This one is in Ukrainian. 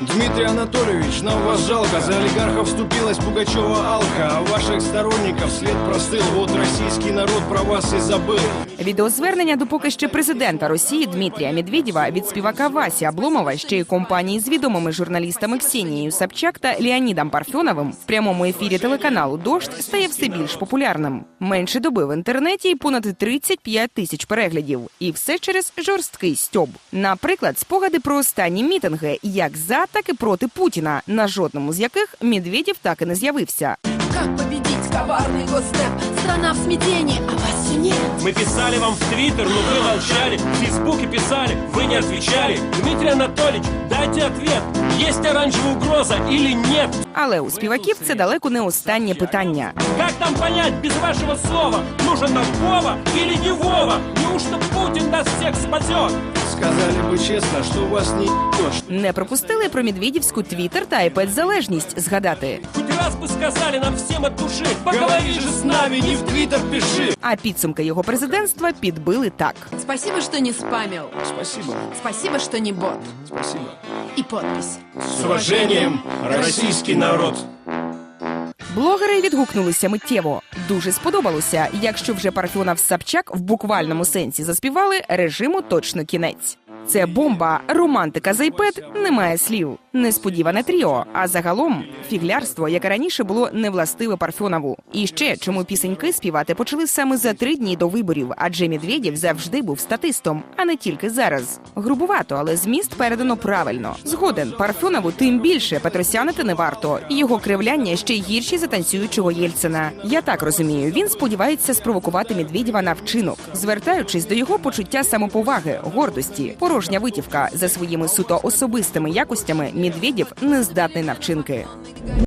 Дмитрий Анатольевич, нам вас жалко. За олигархов вступилась Пугачева Алка. А ваших сторонников след простыл. Вот российский народ про вас и забыл. Відеозвернення до поки ще президента Росії Дмитрія Медведєва від співака Васі Обломова ще й компанії з відомими журналістами Ксенією Собчак та Леонідом Парфьоновим в прямому ефірі телеканалу Дождь стає все більш популярним. Менше доби в інтернеті і понад 35 тисяч переглядів. І все через жорсткий стьоб. Наприклад, спогади про останні мітинги, як за, так і проти Путіна, на жодному з яких Медведєв так і не з'явився. Как победить коварный госдеп? Страна в смятении, а вас все нет. Мы писали вам в Твиттер, но вы молчали. В Фейсбуке писали, вы не отвечали. Дмитрий Анатольевич, дайте ответ. Есть оранжевая угроза или нет? Але у співаків це далеко не останнє питання. Как нам понять без вашего слова, нужен нам Вова или не Вова? Неужто Путин нас всех спасет? Сказали бы честно, что у вас не ебешь. Не пропустили про Медведівську твіттер та iPad залежність згадати. Хоть раз бы сказали нам всем от души, поговори Говори же с нами, не в Твиттер пиши. А підсумки його президентства підбили так. Спасибо, что не спамил. Спасибо, Спасибо, что не бот. спасибо. И подпись. С уважением, российский народ. Блогери відгукнулися миттєво. Дуже сподобалося. Якщо вже Парфюнов Собчак в буквальному сенсі заспівали, режиму точно кінець. Це бомба, романтика з iPad, немає слів. Несподіване тріо. А загалом фіглярство, яке раніше було невластиве Парфьонову. І ще чому пісеньки співати почали саме за три дні до виборів, адже Медведєв завжди був статистом, а не тільки зараз. Грубувато, але зміст передано правильно. Згоден Парфьонову тим більше Петросянити не варто. Його кривляння ще гірші за танцюючого Єльцина. Я так розумію, він сподівається спровокувати Медведєва на вчинок, звертаючись до його почуття самоповаги, гордості, порожня витівка за своїми суто особистими якостями. Медведєв не здатний на вчинки.